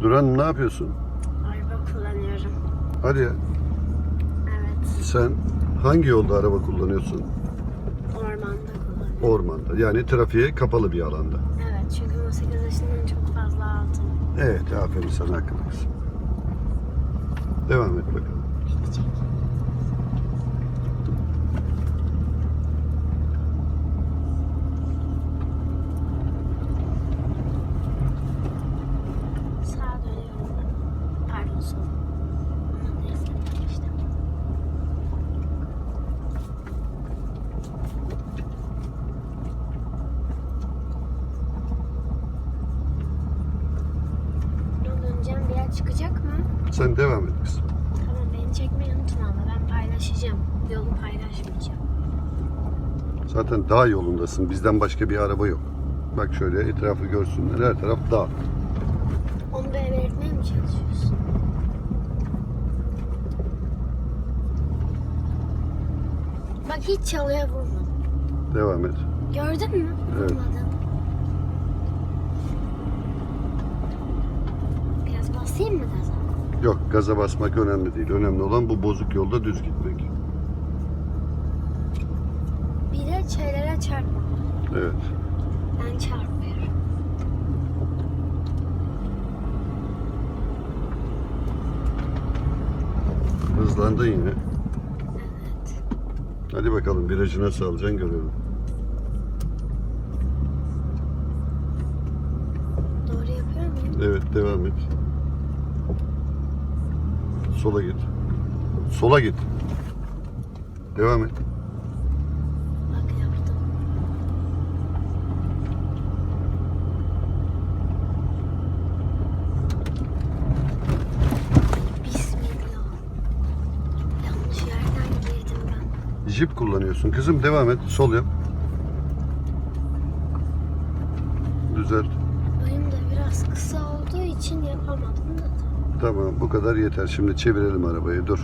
Duran ne yapıyorsun? Araba kullanıyorum. Hadi ya. Evet. Sen hangi yolda araba kullanıyorsun? Ormanda kullanıyorum. Ormanda. Yani trafiğe kapalı bir alanda. Evet çünkü 18 yaşından çok fazla altın. Evet aferin sana akıllı kızım. Devam et bakalım. Gidecek. Çıkacak mı? Sen devam et kızım. Tamam beni çekmeyi unutma ama ben paylaşacağım. Yolu paylaşmayacağım. Zaten dağ yolundasın. Bizden başka bir araba yok. Bak şöyle etrafı görsünler. Her taraf dağ. Onu da belirtmeye mi çalışıyorsun? Bak hiç çalıya vurmadım. Devam et. Gördün mü? Evet. Vurmadım. Biraz basayım mı gaza? Yok gaza basmak önemli değil. Önemli olan bu bozuk yolda düz gitmek. Bir de şeylere çarpma. Evet. Ben çarpmıyorum. Hızlandı yine. Evet. Hadi bakalım virajı nasıl alacaksın görelim. Doğru yapıyor muyum? Evet devam et. Sola git. Sola git. Devam et. Bak yaptım. Bismillah. Yanlış yerden girdim ben. Jip kullanıyorsun. Kızım devam et. Sol yap. Düzelt. Boyum da biraz kısa olduğu için yapamadım da. Tamam bu kadar yeter. Şimdi çevirelim arabayı. Dur.